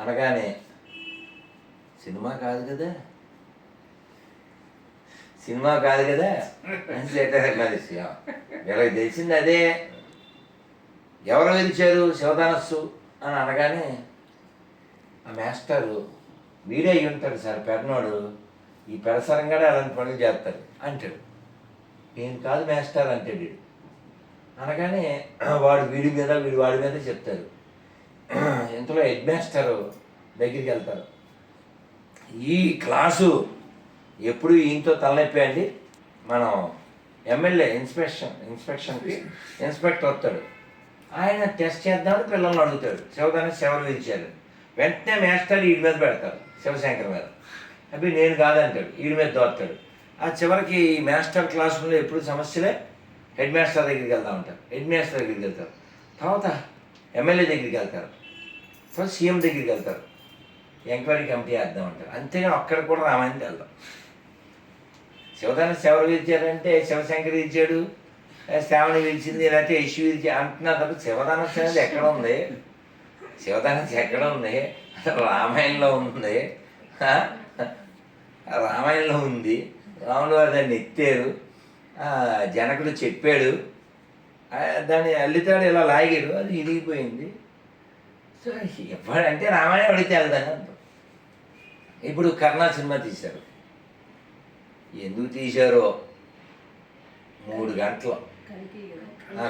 అనగానే సినిమా కాదు కదా? సినిమా కాదు కదా? అని సెటర్ కలిసి వీళ్ళకి తెలిసింది అదే. ఎవరు పిలిచారు? శివధనస్సు? అని అనగానే ఆ మాస్టరు వీడే అయి ఉంటాడు సార్ పెరనోడు ఈ పెరసరంగానే అలాంటి పనులు చేస్తాడు అంటాడు. నేను కాదు మాస్టర్ అంటాడు అనగానే వాడు వీడి మీద వీడు వాడి మీద చెప్తారు. ఇంతలో హెడ్ మాస్టర్ దగ్గరికి వెళ్తారు ఈ క్లాసు ఎప్పుడు ఈయనతో తలనొప్పి అండి? మనం ఎమ్మెల్యే ఇన్స్పెక్షన్ ఇన్స్పెక్షన్కి ఇన్స్పెక్టర్ వస్తాడు. ఆయన టెస్ట్ చేద్దామని పిల్లల్ని అడుగుతాడు. శివదాన్ని శివలు విరిచారు వెంటనే మేస్టర్ వీడి మీద పెడతారు శివశంకర్ మీద. అవి నేను కాదంటాడు. వీడి మీద దోస్తాడు. ఆ చివరికి ఈ మాస్టర్ క్లాస్ రూమ్లో ఎప్పుడు సమస్యలే? హెడ్ మాస్టర్ దగ్గరికి వెళ్తా ఉంటారు హెడ్ మాస్టర్ దగ్గరికి వెళ్తారు. తర్వాత ఎమ్మెల్యే దగ్గరికి వెళ్తారు. సో సీఎం దగ్గరికి వెళ్తారు. ఎంక్వైరీ కమిటీ వేద్దాం అంటారు. అంతేగాని అక్కడ కూడా రామాయణకి వెళ్దాం శివదాన్ని శివరు పిలిచారంటే శివశంకర్ ఇచ్చాడు శ్రావణి పిలిచింది లేకపోతే యశు పిలిచి అంటున్నా తప్ప శివదానస్ అనేది ఎక్కడ ఉంది? శివదానస్ ఎక్కడ ఉంది? రామాయణంలో ఉంది. రామాయణంలో ఉంది. రాముడు వారు దాన్ని ఎత్తారు. జనకుడు చెప్పాడు. దాన్ని అల్లితాడు ఇలా లాగాడు. అది ఇరిగిపోయింది. సో ఎప్పుడంటే రామాయణం అడిగితే వెళ్దాను ఇప్పుడు కర్ణ సినిమా తీశారు. ఎందుకు తీశారో? మూడు గంటలు.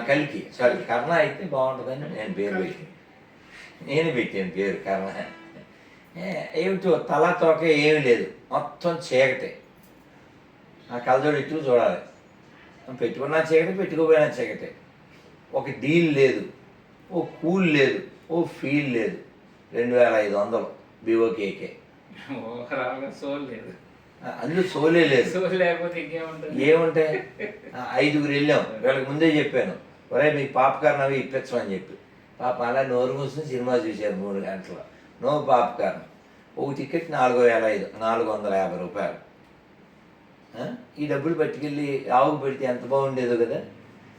కలికి సారీ కర్ణ అయితే బాగుంటుందని నేను పేరు పెట్టాను. నేను పెట్టాను పేరు కర్ణ. ఏమిటో తల తోక ఏమీ లేదు. మొత్తం చీకటే. ఆ కలజోడు ఇటు చూడాలి? పెట్టుకున్నా చీకటి పెట్టుకోపోయినా చీకటే. ఒక డీల్ లేదు. ఓ కూల్ లేదు. ఓ ఫీల్ లేదు. రెండు వేల ఐదు వందలు బీఓకేకే. సోల్ లేదు. అందులో సోలే లేదు. సోల్ లేకపోతే ఇంకేముంటుంది? ఏముంటాయి? ఐదుగురు వెళ్ళాం. వీళ్ళకి ముందే చెప్పాను. ఒరే మీ పాపకార్న్ అవి ఇప్పించమని చెప్పి. పాప అలా నోరు మూసుకుని సినిమా చూశారు మూడు గంటలు. నో పాపకార్న్ ఒక టికెట్ నాలుగు వేల ఐదు నాలుగు వందల యాభై రూపాయలు? ఈ డబ్బులు పట్టుకెళ్ళి ఆవుకు పెడితే ఎంత బాగుండేదో కదా.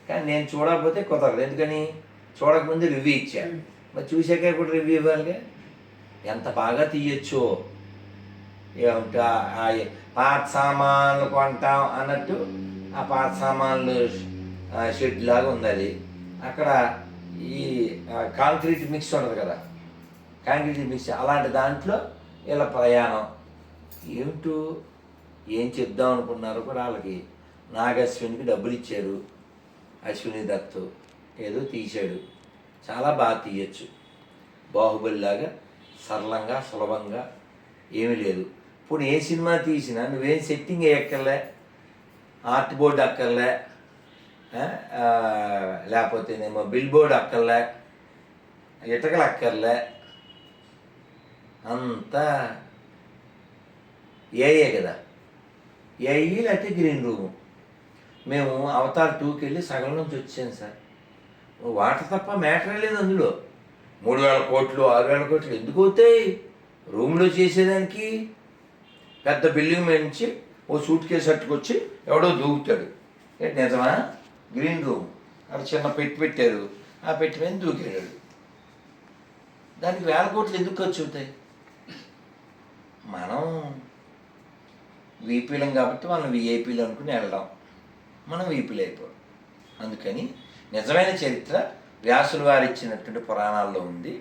కానీ నేను చూడకపోతే కుదరదు. ఎందుకని? చూడకముందు రివ్యూ ఇచ్చాను మరి చూశాక కూడా రివ్యూ ఇవ్వాలిగా. ఎంత బాగా తీయొచ్చో. ఏమిటా? పాత సామాన్లు కొంటాం అన్నట్టు ఆ పాత సామాన్లు షెడ్ లాగా ఉంది అది. అక్కడ ఈ కాంక్రీట్ మిక్స్ ఉండదు కదా. కాంక్రీట్ మిక్స్ అలాంటి దాంట్లో ఇలా ప్రయాణం. ఏమిటో? ఏం చెప్దాం అనుకున్నారు కూడా వాళ్ళకి. నాగశ్వినికి డబ్బులు ఇచ్చారు. అశ్విని దత్తు. ఏదో తీశాడు. చాలా బాగా తీయచ్చు. బాహుబలిలాగా సరళంగా సులభంగా ఏమీ లేదు. ఇప్పుడు ఏ సినిమా తీసినా నువ్వేం సెట్టింగ్ వేయక్కర్లే ఆర్ట్ బోర్డు అక్కర్లే లేకపోతే ఏమో లేకపోతేనేమో బిల్ బోర్డు అక్కర్లే ఇటకలు అక్కర్లే అంతా ఏఏ కదా. ఏఈ లేకపోతే గ్రీన్ రూము మేము అవతార్ టూకి వెళ్ళి సగం నుంచి వచ్చాను సార్. వాటర్ తప్ప మ్యాటర్ లేదు అందులో. మూడు వేల కోట్లు ఆరు వేల కోట్లు ఎందుకు అవుతాయి రూమ్లో చేసేదానికి పెద్ద బిల్డింగ్ మీద నుంచి ఓ సూట్ కేసు అట్టుకొచ్చి ఎవడో దూకుతాడు. ఏంటి నిజమా? Green room. అక్కడ చిన్న పెట్టి పెట్టారు. ఆ పెట్టి మీద దూకాడు దానికి వేల కోట్లు ఎందుకు ఖర్చు అవుతాయి? మనం వీపీలం కాబట్టి మనం విఐపీలు అనుకుని వెళ్దాం. మనం వీపీలు అయిపోవడం అందుకని నిజమైన చరిత్ర వ్యాసులు వారు ఇచ్చినటువంటి పురాణాల్లో ఉంది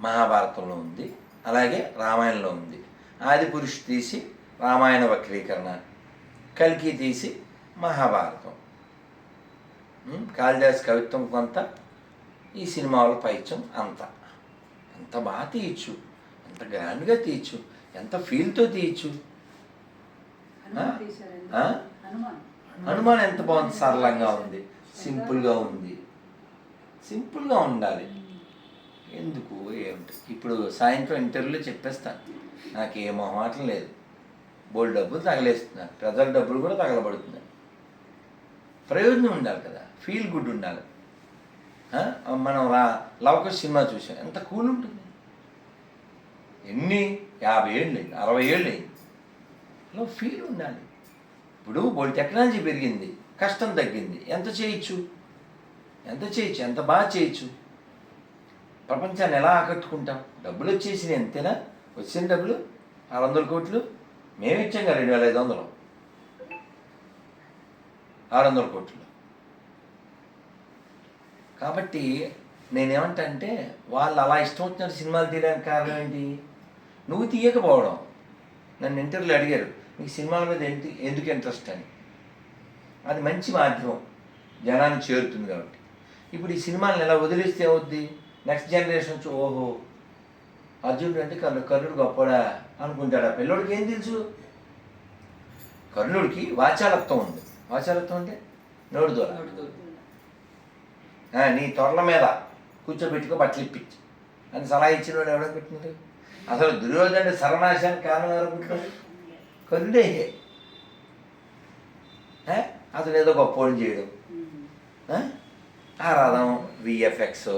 మహాభారతంలో ఉంది అలాగే రామాయణంలో ఉంది. ఆది పురుషు తీసి రామాయణ వక్రీకరణ కల్కి తీసి మహాభారతం. కాళిదాస్ కవిత్వం కొంత ఈ సినిమాల పైత్యం అంత. ఎంత బాగా తీయచ్చు ఎంత గ్రాండ్గా తీయచ్చు ఎంత ఫీల్తో తీయచ్చు. హనుమాన్ ఎంత బాగుంది సరళంగా ఉంది. సింపుల్గా ఉంది. సింపుల్గా ఉండాలి. ఎందుకు? ఏమిటి? ఇప్పుడు సాయంత్రం ఇంటర్వ్యూలో చెప్పేస్తాను నాకు ఏ మొహమాటం లేదు. బోల్డ్ డబ్బులు తగలేస్తున్నారు ప్రజల డబ్బులు కూడా తగలబడుతున్నాయి ప్రయోజనం ఉండాలి కదా. ఫీల్ గుడ్ ఉండాలి. మనం రా లవక సినిమా చూసాం. ఎంత కూల్ ఉంటుంది. ఎన్ని? యాభై ఏళ్ళు అయింది అరవై ఏళ్ళు అయింది. అలా ఫీల్ ఉండాలి. ఇప్పుడు బోల్డ్ టెక్నాలజీ పెరిగింది. కష్టం తగ్గింది. ఎంత చేయొచ్చు? ఎంత చేయొచ్చు? ఎంత బాగా చేయొచ్చు? ప్రపంచాన్ని ఎలా ఆకట్టుకుంటాం? డబ్బులు వచ్చేసిన అంతేనా? వచ్చిన డబ్బులు ఆరు వందల కోట్లు? మేము ఇచ్చాం కదా రెండు వేల ఐదు వందలు. ఆరు వందల కోట్లు. కాబట్టి నేనేమంటా అంటే వాళ్ళు అలా ఇష్టం వచ్చినట్టు సినిమాలు తీయడానికి కారణం ఏంటి? నువ్వు తీయకపోవడం. నన్ను ఇంటర్వ్యూలో అడిగారు. నీకు సినిమాల మీద ఎందుకు ఎందుకు ఇంట్రెస్ట్ అని. అది మంచి మాధ్యమం. జనాన్ని చేరుతుంది కాబట్టి. ఇప్పుడు ఈ సినిమాలను ఎలా వదిలేస్తే ఏమవుద్ది? నెక్స్ట్ జనరేషన్ ఓహో అర్జునుడు అంటే కర్ణ కర్ణుడు గొప్పడా అనుకుంటాడు ఆ పిల్లోడికి ఏం తెలుసు? కర్ణుడికి వాచాలత్వం ఉంది. వాచాలత్వం అంటే నోడు దూర. నీ తొరల మీద కూర్చోబెట్టుకో బట్టలు ఇప్పించి. అని సలహా ఇచ్చిన వాడు ఎవడో పెట్టినాడు అసలు దుర్యోధన సర్వనాశానికి కారణం ఎవరుకుంటాడు కరుడే అతను ఏదో గొప్పవాడిని చేయడం. ఆ? రథం విఎఫ్ఎక్స్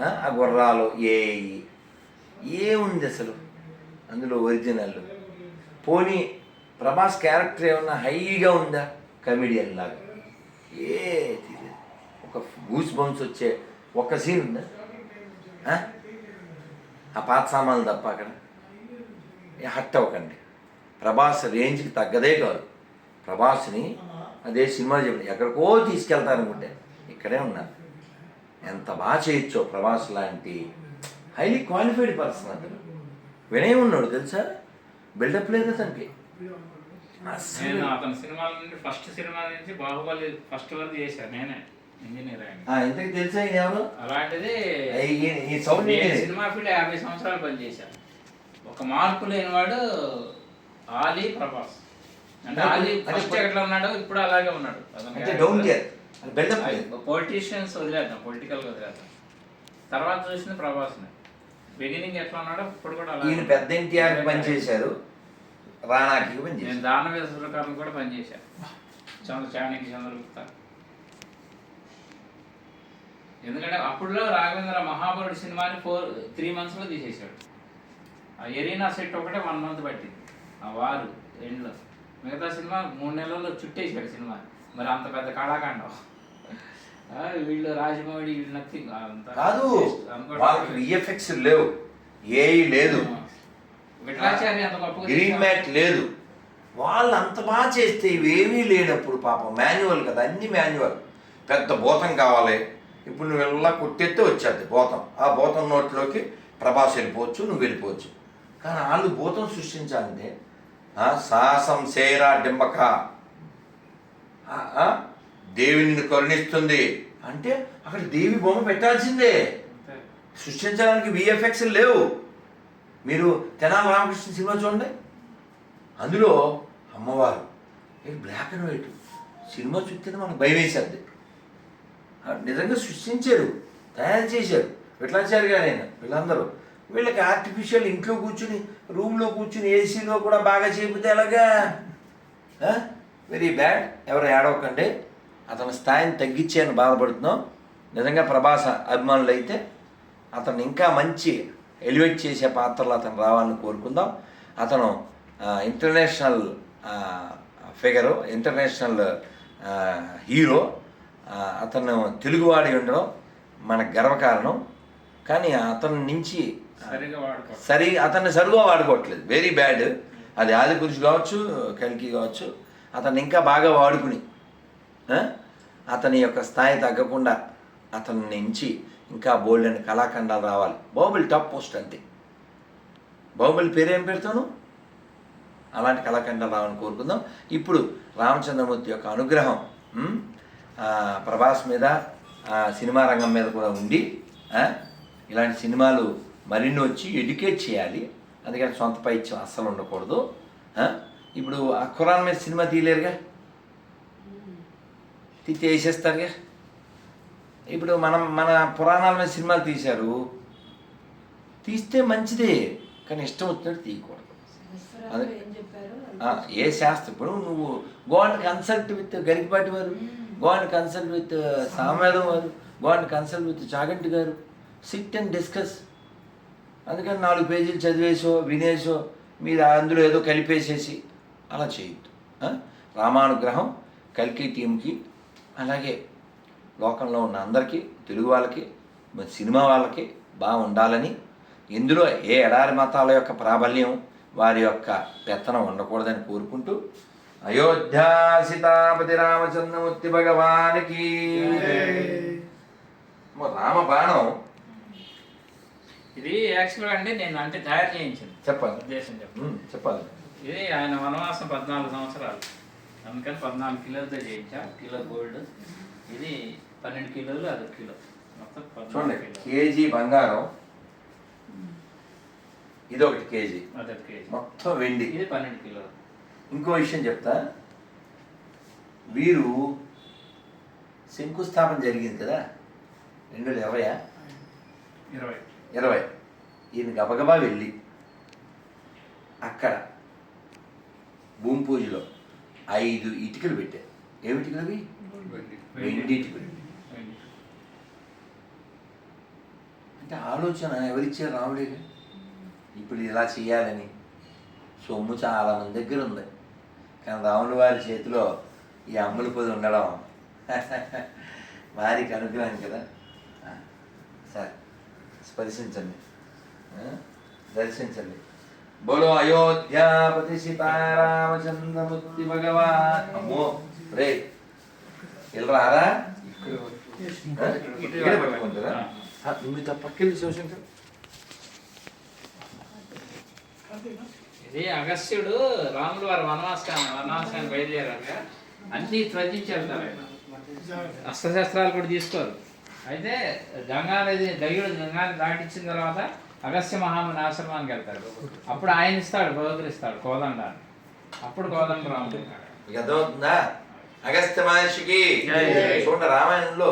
ఆ? గుర్రాలు ఏఐ ఏముంది అసలు? అందులో ఒరిజినల్ పోనీ ప్రభాస్ క్యారెక్టర్ ఏమన్నా హైగా ఉందా? కమెడియన్ లాగా. ఏది లేదు. ఒక గూస్ బంప్స్ వచ్చే ఒక్క సీన్ ఉందా? ఆ? పాత సామాన్లు తప్ప అక్కడ. ఏ హట్ అవ్వకండి. ప్రభాస్ రేంజ్కి తగ్గదే కాదు. ప్రభాస్ని అదే సినిమా చెప్పండి ఎక్కడికో తీసుకెళ్తారనుకుంటే ఇక్కడే ఉన్నారు ఎంత బాగా చేయొచ్చో ప్రభాస్ లాంటి హైలీ క్వాలిఫైడ్ పర్సన్ అతను. వినయం ఉన్నాడు తెలుసా? బిల్డప్ లేదు అతనికి. నేను అతని సినిమాల నుండి ఫస్ట్ సినిమా నుంచి బాహుబలి ఫస్ట్ వరకు చేశాను నేనే ఇంజనీర్ ఇంతకు తెలుసా ఎవరు? అలాంటిది ఈ- సౌండ్? సినిమా ఫీల్డ్ యాభై సంవత్సరాలు పనిచేశాను ఒక మార్పు లేనివాడు ఆలీ ప్రభాస్. ఎట్లా ఉన్నాడు ఇప్పుడు అలాగే ఉన్నాడు. అంటే డౌన్ గేర్ పొలిటీషియన్స్ వదిలేద్దాం పొలిటికల్ వదిలేద్దాం. తర్వాత చూసింది ప్రభాస్ని. బిగినింగ్ ఎట్లా ఉన్నాడో ఇప్పుడు కూడా ఈయన పెద్ద ఎన్టీఆర్ పనిచేశారు రాణాకి నేను పనిచేశారు దానవీర సురకారులు కూడా పనిచేశాను చంద్ర చాణక్య చంద్రగుప్త. ఎందుకంటే అప్పుడులో రాఘవేంద్ర మహాబలుడు సినిమాని ఫోర్ త్రీ మంత్స్లో తీసేశాడు. ఆ ఎరీనా సెట్ ఒకటే వన్ మంత్ పట్టింది. ఆ వారు ఎండ్లో మిగతా సినిమా మూడు నెలల్లో చుట్టేశాడు సినిమా. మరి అంత పెద్ద కళాకాండం. ఆ, వీళ్ళు రాజమౌళి వీళ్ళు నథింగ్. కాదు వాళ్ళకి విఎఫ్ఎక్స్ లేవు. ఏఈ లేదు. గ్రీన్. మ్యాట్ లేదు. వాళ్ళు అంత బాగా చేస్తే ఇవేమీ లేనప్పుడు పాపం మాన్యువల్ కదా అన్ని మాన్యువల్. పెద్ద భూతం కావాలి. ఇప్పుడు నువ్వు ఇలా కొట్టెత్తే వచ్చేది భూతం. ఆ భూతం నోట్లోకి ప్రభాస్ వెళ్ళిపోవచ్చు నువ్వు వెళ్ళిపోవచ్చు. కానీ వాళ్ళు భూతం సృష్టించాలంటే సాహసం సేరా డింబక. దేవి నిన్ను కరుణిస్తుంది. అంటే అక్కడ దేవి బొమ్మ పెట్టాల్సిందే. సృష్టించడానికి విఎఫ్ఎక్స్ లేవు. మీరు తెనాలి రామకృష్ణ సినిమా చూడండి. అందులో అమ్మవారు బ్లాక్ అండ్ వైట్ సినిమా చూస్తేనే మనకు భయం వేసేది. నిజంగా సృష్టించారు తయారు చేశారు. విఠలాచారి గారు ఆయన వీళ్ళందరూ. వీళ్ళకి ఆర్టిఫిషియల్ ఇంట్లో కూర్చుని రూమ్లో కూర్చుని ఏసీలో కూడా బాగా చేపితే ఎలాగా? వెరీ బ్యాడ్ ఎవరు ఏడవకండి. అతని స్థాయిని తగ్గించేయని బాధపడుతున్నాం. నిజంగా ప్రభాస అభిమానులు అయితే అతను ఇంకా మంచి ఎలివేట్ చేసే పాత్రలు అతను రావాలని కోరుకుందాం. అతను ఇంటర్నేషనల్ ఫిగరు ఇంటర్నేషనల్ హీరో అతను తెలుగువాడి ఉండడం మనకు గర్వకారణం. కానీ అతని నుంచి సరి అతన్ని సరిగా వాడుకోవట్లేదు. వెరీ బ్యాడ్ అది ఆది పురుషు కావచ్చు కలికి కావచ్చు అతన్ని ఇంకా బాగా వాడుకుని అతని యొక్క స్థాయి తగ్గకుండా అతని నుంచి ఇంకా బోల్డ్ అని కళాఖండాలు రావాలి. బాహుబలి టాప్ పోస్ట్ అంతే. బాహుబలి పేరేం పెడతాను అలాంటి కళాఖండాలు రావాలని కోరుకుందాం. ఇప్పుడు రామచంద్రమూర్తి యొక్క అనుగ్రహం ప్రభాస్ మీద సినిమా రంగం మీద కూడా ఉండి ఇలాంటి సినిమాలు మరిన్ని వచ్చి ఎడ్యుకేట్ చేయాలి. అందుకని సొంత పైత్యం అస్సలు ఉండకూడదు. ఇప్పుడు ఆ ఖురాన్ మీద సినిమా తీయలేరుగా? తీస్తే వేసేస్తారుగా ఇప్పుడు మనం మన పురాణాల మీద సినిమాలు తీశారు. తీస్తే మంచిదే కానీ ఇష్టం వచ్చినట్టు తీయకూడదు. ఏం శాస్త్రం ఇప్పుడు నువ్వు go and consult with Garikapati వారు go and consult with Samavedam వారు go and consult with Chaganti గారు. సిట్ అండ్ డిస్కస్ అందుకని నాలుగు పేజీలు చదివేసో వినేసో మీరు అందులో ఏదో కలిపేసేసి అలా చేయొద్దు? రామానుగ్రహం కల్కి టీంకి అలాగే లోకంలో ఉన్న అందరికీ తెలుగు వాళ్ళకి సినిమా వాళ్ళకి బాగా ఉండాలని ఇందులో ఏ ఎడారి మతాల యొక్క ప్రాబల్యం వారి యొక్క పెత్తనం ఉండకూడదని కోరుకుంటూ అయోధ్య సీతాపతి రామచంద్రమూర్తి భగవానికి రామ బాణం ఇది యాక్చువల్గా అండి నేను అంటే తయారు చేయించింది. చెప్పాలి. ఉద్దేశం చెప్పు ఉమ్, చెప్పాలి. ఇది ఆయన వనవాసం పద్నాలుగు సంవత్సరాలు. అందుకని పద్నాలుగు కిలోలతో చేయించా. Kilo gold. ఇది పన్నెండు కిలోలు అది కిలో. మొత్తం చూడండి కేజీ బంగారం. ఇది ఒకటి కేజీ. అదొక కేజీ. మొత్తం వెండి. ఇది పన్నెండు కిలోలు. ఇంకో విషయం చెప్తా. వీరు శంకుస్థాపన జరిగింది కదా? రెండు వేల ఇరవై ఇరవై. ఇరవై. ఈయన గబగబా వెళ్ళి అక్కడ భూమి పూజలో ఐదు ఇటుకలు పెట్టారు. ఏమి ఇటుకలు అవి? వెండి ఇటుకలు. అంటే ఆలోచన ఎవరిచ్చారు రాముడే ఇప్పుడు ఇలా చేయాలని సొమ్ము చాలా మంది దగ్గర ఉంది. కానీ రాముడి వారి చేతిలో ఈ అమ్ములు పొది ఉండడం. వారికి అనుగ్రహం కదా. సరే. స్పర్శించండి. దర్శించండి. బోలో అయోధ్యాపతి సీతారామచంద్రమూర్తి భగవాన్. అమ్మో రే వెళ్ళరారా ఆ? ఇక్కడే పట్టుకుంటారా? పక్కెళ్ళి శివశంకర్? ఇది అగస్త్యుడు రాములు వారి వనవాసాన్ని వనవాసాన్ని బయలుదేరాక అన్ని త్వజించి వెళ్తారు ఆయన. అస్త్రశస్త్రాలు కూడా తీసుకోరు. అయితే గంగా నది దయ్యుడు గంగాని దాటించిన తర్వాత అగస్త్య మహాముని ఆశ్రమానికి వెళ్తాడు. అప్పుడు ఆయన ఇస్తాడు బహుదరిస్తాడు కోదండాన్ని. అప్పుడు కోదండ రాముడు మీకు అర్థమవుతుందా? అగస్త్య మహర్షికి జై. చూడండి రామాయణంలో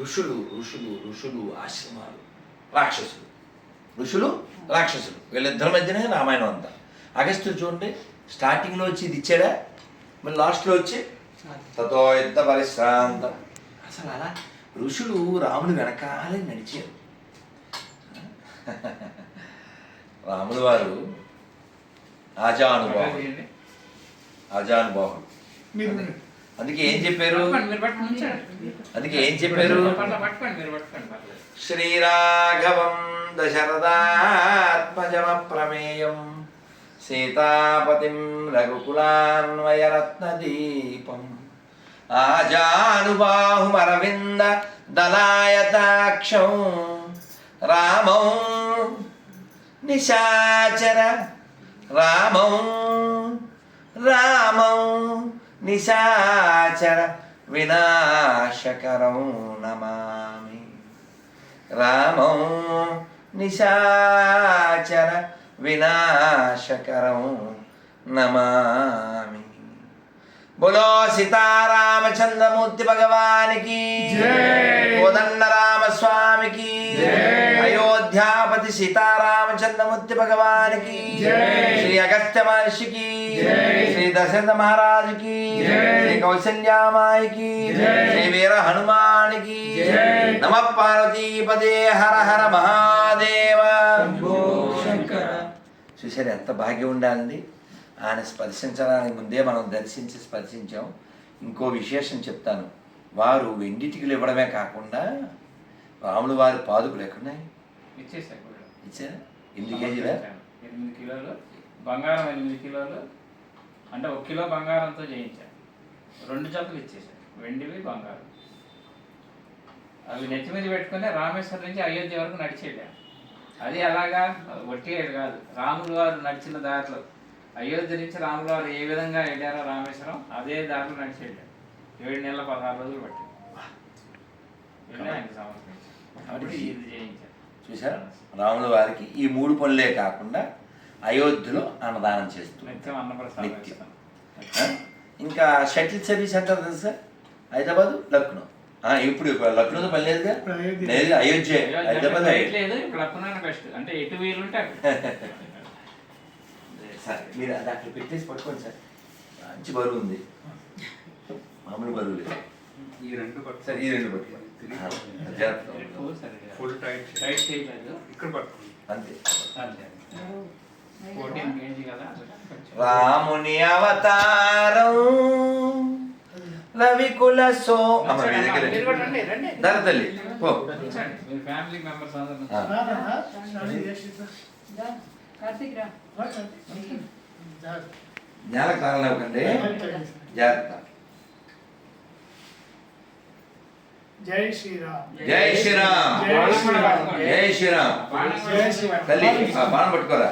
ఋషులు ఋషులు ఋషులు ఆశ్రమాలు రాక్షసులు. ఋషులు రాక్షసులు. వీళ్ళిద్దరి మధ్యనే రామాయణం అంతా. అగస్త్యుడు చూడండి స్టార్టింగ్లో వచ్చి ఇది ఇచ్చాడా? మళ్ళీ లాస్ట్లో వచ్చి తతో యుద్ధ పరిశ్రాంతం. అసలు అలా ఋషులు రాముడు వెనకాలే నడిచారు. రాముడు వారు ఆజానుభావుడు చేయండి. ఆజానుభావుడు అందుకే ఏం చెప్పారు. అందుకే ఏం చెప్పారు? శ్రీరాఘవం దశరథాత్మజమ ప్రమేయం. సీతాపతిం రఘుకులాన్వయరత్నదీపం ఆజానుబాహుమరవింద దళాయతాక్షం రామం నిశాచర రామం రామం నిశాచర వినాశకరం నమామి రామం నిశాచర వినాశకరం నమామి బోలో సీతారామచంద్రమూర్తి భగవానికి కోదండ రామస్వామికి అయోధ్యాపతి సీతారామచంద్రమూర్తి భగవానికి శ్రీ అగస్త్య మహర్షికి శ్రీ దశరథ మహారాజుకి శ్రీ కౌసల్యామాయికి శ్రీ వీర హనుమానికి నమ పార్వతీపదే హర హర మహాదేవ చూసారు ఎంత భాగ్యం ఉండాలండి. ఆయన స్పర్శించడానికి ముందే మనం దర్శించి స్పర్శించాం. ఇంకో విశేషం చెప్తాను. వారు వెండిటికలు ఇవ్వడమే కాకుండా రాములు వారి పాదుకులు ఎక్కడున్నాయి? ఇచ్చారా? ఎనిమిది కేజీలా? ఎనిమిది కిలోలు బంగారం ఎనిమిది కిలోలు అంటే ఒక కిలో బంగారంతో చేయించాను రెండు జతలు ఇచ్చేసాను వెండివి బంగారం. అవి నెత్తి మీద పెట్టుకుని రామేశ్వరం నుంచి అయోధ్య వరకు నడిచి వెళ్ళాను అది ఎలాగా? ఒట్టి కాదు. రాములు వారు నడిచిన దారిలో అయోధ్య నుంచి రాములు వారు ఏ విధంగా వెళ్ళారో రామేశ్వరం అదే దారిలో నడిచి వెళ్ళారు. ఏడు నెలల పదహారు రోజులు పట్టింది. వెళ్ళి ఇది చేయించాను చూసారా రాముల వారికి ఈ మూడు పనులే కాకుండా అయోధ్యలో అన్నదానం చేస్తున్నారు నిత్యం? ఇంకా షటిల్ సర్వీస్ అంటారు తెలుసా? హైదరాబాద్ లక్నో. ఆ, ఇప్పుడు లక్నోతో పని లేదుగా. లేదు అయోధ్య. హైదరాబాద్ అయోధ్య. లేదు ఇప్పుడు బెస్ట్. అంటే ఎటు వీలుంటే. సార్ మీరు అది అక్కడ పెట్టేసి పట్టుకోండి సార్. మంచి బరువు ఉంది. మామూలు బరువు లేదు. ఈ రెండు పట్టు సార్ ఈ రెండు పట్టుకోండి. ఫుల్ టైట్ చేయలేదు. ఇక్కడ పట్టుకోండి అంతే. రాముని అవతారం రవికుల సో. అమ్మ మీ దగ్గర మీరు కూడా రండి, రండి. దర తల్లి పో. కూర్చోండి. మీ ఫ్యామిలీ మెంబర్స్ నేల కారణకండి జాగ్రత్త జై శ్రీరామ్ జై శ్రీరామ్ జై శ్రీరామ్. జై శ్రీరామ్ జై శ్రీరామ్ తల్లి బాణం పట్టుకోరా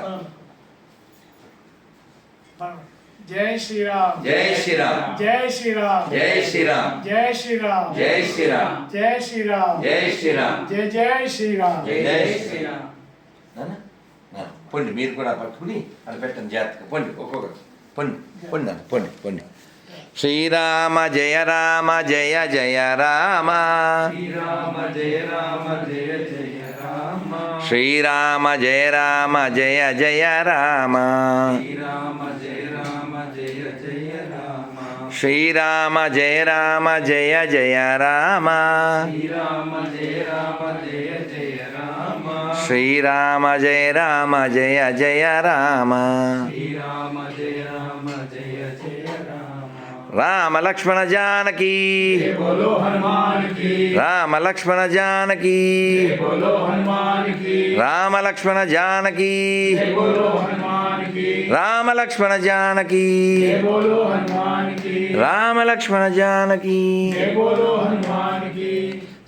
జై శ్రీరామ్ జై శ్రీరామ్ జై శ్రీరామ్ జై శ్రీరామ్ జై శ్రీరామ్ జై శ్రీరామ్ జై శ్రీరామ్ జై శ్రీరామ్ జై జై శ్రీరామ్ జై శ్రీరామ్ నాన్న, నాన్న, పొండి మీరు కూడా పట్టుకుని అది పెట్టండి జాగ్రత్తగా పొండి ఒక్కొక్కరు. పొండి పొండి నాన్న పొండి పొండి. శ్రీరామ జయ రామ జయ జయ రామ. శ్రీరామ జయ రామ జయ జయ రామ. శ్రీరామ జయ రామ జయ జయ రామ. శ్రీరామ జయ రామ జయ జయ రామ. శ్రీరామ జయ రామ జయ జయ రామ. శ్రీరామ జయ రామ జయ శ్రీరామ జయ రామ జయ జయ రామ. రామ లక్ష్మణ జానకి. రామ లక్ష్మణ జానకి. రామ లక్ష్మణ జానకి. రామ లక్ష్మణ జానకి. రామ లక్ష్మణ జానకి.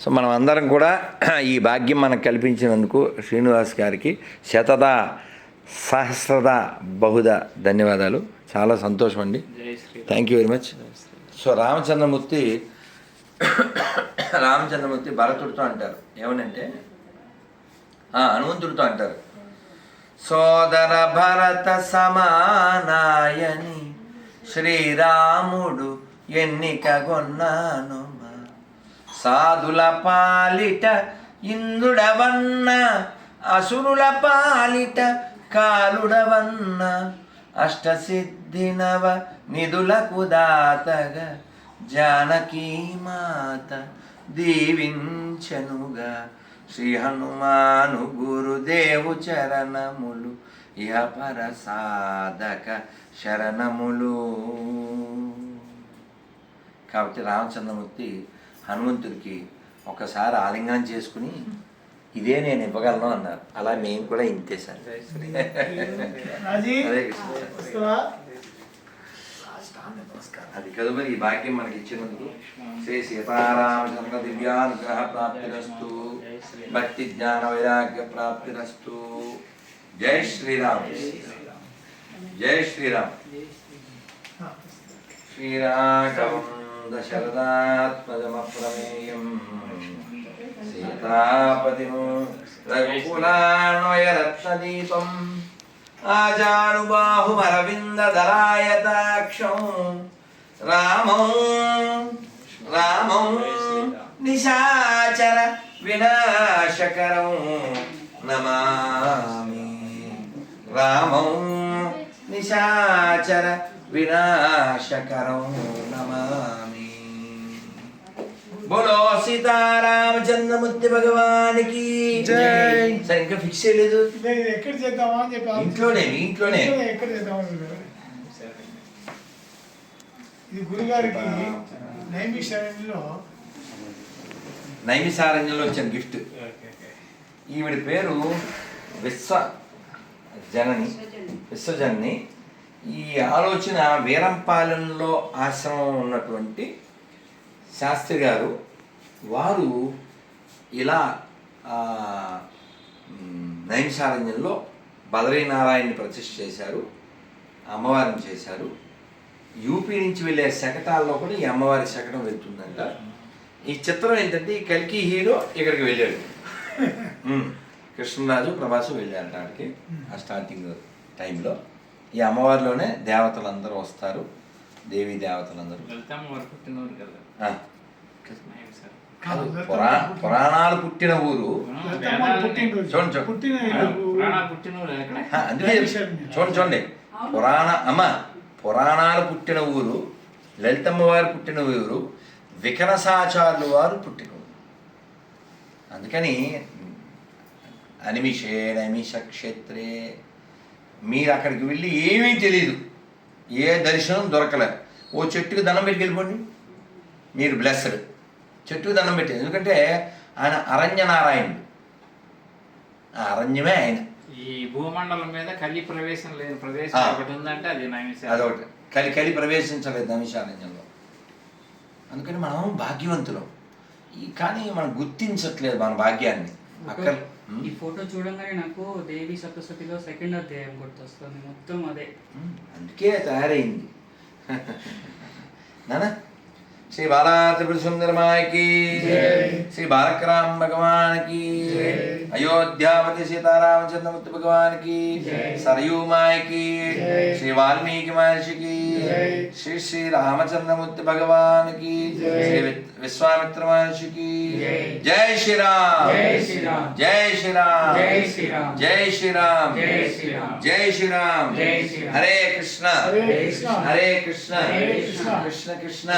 సో మనం అందరం కూడా ఈ భాగ్యం మనకు కల్పించినందుకు శ్రీనివాస్ గారికి శతద సహస్రద బహుద ధన్యవాదాలు. చాలా సంతోషం అండి. Thank you very much so Ramachandramurthy Ramachandramurthy భరతుడితో అంటారు. ఏమనంటే? హనుమంతుడితో అంటారు. సోదర భరత సమానాయని శ్రీరాముడు ఎన్నికగొన్నాను సాధుల పాలిట ఇంద్రుడవన్న అసురుల పాలిట కాలుడవన్న అష్టసిద్ధినవ నిధులకు దాతగా జానకీ మాత దీవించనుగా. శ్రీ హనుమాను గురుదేవు చరణములు ఇహపర సాధక శరణములు. కాబట్టి రామచంద్రమూర్తి హనుమంతుడికి ఒకసారి ఆలింగనం చేసుకుని ఇదే నేను ఇవ్వగలను అన్నారు. అలా మేము కూడా ఇంతే సార్. అది కదా మరి ఈ భాగ్యం మనకి ఇచ్చినందుకు. శ్రీ సీతారామచంద్ర దివ్యానుగ్రహ ప్రాప్తిరస్తు. భక్తి జ్ఞాన వైరాగ్య ప్రాప్తిరస్తు. జై శ్రీరామ్. జై శ్రీరామ్. శ్రీరాఘవం. दशरदात्मजमप्रमेयम् सीतापतिम् रघुकुलान्वयरत्नदीपम् आजानुबाहुमरविन्ददलायताक्षौ रामौ रामौ निशाचर विनाशकरौ नमामि रामौ निशाचर विनाशकरौ नमामि బోలో సీతారామచంద్రమూర్తి భగవానికి. సరే ఇంకా ఫిక్స్ చేయలేదు ఎక్కడ చేద్దామా అని చెప్పి. ఇంట్లోనే ఇంట్లోనే ఎక్కడ చేద్దామని. ఇది గురుగారికి నైమిషారణ్యంలో నైమిసారణ్యంలో వచ్చిన గిఫ్ట్ ఈవిడ పేరు విశ్వ జనని విశ్వజనని ఈ ఆలోచన వీరంపాలెంలో ఆశ్రమం ఉన్నటువంటి శాస్త్రి గారు వారు ఇలా నైమిషారణ్యంలో బదరీనారాయణని ప్రతిష్ఠ చేశారు అమ్మవారిని చేశారు. యూపీ నుంచి వెళ్ళే శకటాల్లో కూడా ఈ అమ్మవారి శకటం వెళ్తుందంట. ఈ చిత్రం ఏంటంటే ఈ కల్కి హీరో ఇక్కడికి వెళ్ళాడు. కృష్ణరాజు ప్రభాసు వెళ్ళారట ఆడికి ఆ స్టార్టింగ్ టైంలో. ఈ అమ్మవారిలోనే దేవతలందరూ వస్తారు దేవీ దేవతలందరూ. వెళ్తాము వారు పుట్టినూరు కదా. పురాణాలు పుట్టిన ఊరు. చూడండి, చూడండి. అందుకే చూడండి చూడండి. పురాణ అమ్మ పురాణాలు పుట్టిన ఊరు లలితమ్మ వారు పుట్టిన ఊరు వికనసాచార్యులు వారు పుట్టిన ఊరు. అందుకని అనిమిషే నైమిష క్షేత్రే మీరు అక్కడికి వెళ్ళి ఏమీ తెలియదు ఏ దర్శనం దొరకలే ఓ చెట్టుకి దండం పెట్టి వెళ్ళిపోండి మీరు బ్లెస్డ్ చెట్టు దండం పెట్టేది. ఎందుకంటే ఆయన అరణ్య నారాయణుడు ఆ అరణ్యమే ఆయన. ఈ భూమండలం మీద కలి ప్రవేశం లేని ప్రదేశం. ఒకటి ఉందంటే అది నైమిషారణ్యం. అదొకటి. కలి కలి ప్రవేశించలేదు నమిషారణ్యంలో. అందుకని మనం భాగ్యవంతులం. ఈ కానీ మనం గుర్తించట్లేదు మన భాగ్యాన్ని. అక్కడ ఈ ఫోటో చూడంగానే నాకు దేవి సప్తసతిలో సెకండ్ అధ్యాయం గుర్తొస్తుంది. మొత్తం అదే. అందుకే తయారైంది. నానా? శ్రీ బాలా త్రిపుర సుందరమాయకి శ్రీ బాలకరామ్ భగవాన్కి అయోధ్యాపతి సీతారామచంద్రమూర్తి భగవాన్కి సరయూ మాయకి శ్రీ వాల్మీకి మహర్షికి శ్రీ శ్రీ రామచంద్రమూర్తి భగవాన్కి శ్రీ విశ్వామిత్ర మహర్షికి జై శ్రీరామ్ జై శ్రీరామ్. జై శ్రీరామ్ జై శ్రీరామ్. జై శ్రీరామ్. హరే కృష్ణ హరే కృష్ణ. కృష్ణ కృష్ణ.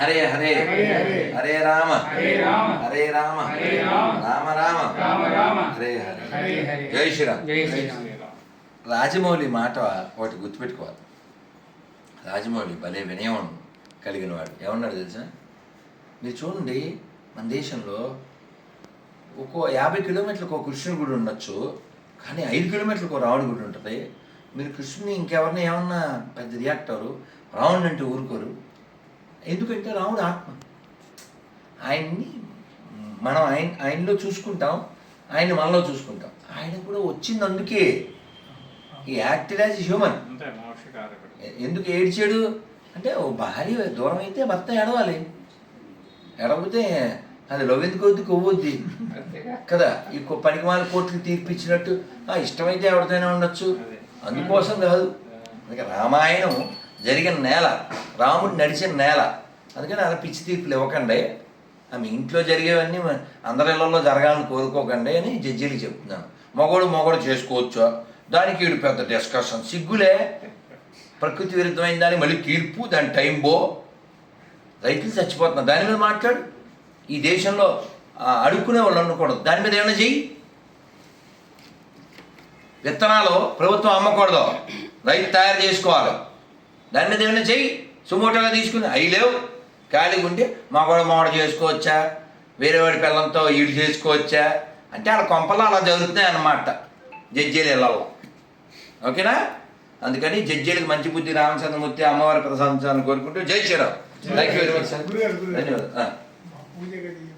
హరే హరే హరే రామ హరే రామ. రామ రామ. హరే హరే జై శ్రీరామ్ రాజమౌళి మాట ఒకటి గుర్తుపెట్టుకోవాలి రాజమౌళి భలే వినయం కలిగిన వాడు ఏమన్నాడు తెలుసా? మీరు చూడండి మన దేశంలో ఒక్కో యాభై కిలోమీటర్లకు ఒక కృష్ణుడి గుడి ఉండొచ్చు కానీ ఐదు కిలోమీటర్లకు ఒక రావణ గుడి ఉంటుంది. మీరు కృష్ణుని ఇంకెవరిని ఏమన్నా పెద్ద రియాక్ట్ అవ్వరు రావణ్ అంటే ఊరుకోరు. ఎందుకంటే రాముడు ఆత్మ. ఆయన్ని మనం ఆయన ఆయనలో చూసుకుంటాం ఆయన మనలో చూసుకుంటాం. ఆయన కూడా వచ్చింది అందుకే. ఈ యాక్టెడ్ యాజ్ హ్యూమన్ ఎందుకు ఏడ్చాడు? అంటే ఓ భార్య దూరం అయితే భర్త ఏడవాలి. ఎడకపోతే అది లవ్వెందుకు వద్దు కొవ్వొద్ది కదా ఈ పనికి మాల కోర్టులు తీర్పిచ్చినట్టు. ఆ ఇష్టమైతే ఎవరితోనే ఉండొచ్చు. అదే. అందుకోసం కాదు. అందుకే రామాయణం జరిగిన నేల రాముడు నడిచిన నేల. అందుకని అలా పిచ్చి తీర్పులు ఇవ్వకండి. ఆమె ఇంట్లో జరిగేవన్నీ అందరి ఇళ్ళలో జరగాలని కోరుకోకండి అని జడ్జీలు చెప్తున్నాను. మగోడు మగోడు చేసుకోవచ్చా? దానికి వీడు పెద్ద డిస్కషన్ సిగ్గులే. ప్రకృతి విరుద్ధమైన దాన్ని మళ్ళీ తీర్పు దాని టైం బో. రైతులు చచ్చిపోతున్నారు. దాని మీద మాట్లాడు. ఈ దేశంలో అడుక్కునే వాళ్ళు ఉండకూడదు. దాని మీద ఏమైనా చెయ్యి. విత్తనాలు ప్రభుత్వం అమ్మకూడదు. రైతు తయారు చేసుకోవాలి. దాని మీద ఏమైనా చెయ్యి. సుమోటోగా తీసుకుని అవి లేవు. ఖాళీగా ఉంటే మా కూడా మామిడి చేసుకోవచ్చా? వేరే వాడి పిల్లలతో ఈడు చేసుకోవచ్చా? అంటే వాళ్ళ కొంపలు అలా జరుగుతున్నాయి అన్నమాట జడ్జీలు ఇళ్ళలో ఓకేనా? అందుకని జడ్జీలకు మంచి బుద్ధి రామచంద్రమూర్తి అమ్మవారి ప్రశంసాలను కోరుకుంటూ జై Shriram. Thank you very much sir ధన్యవాదాలు.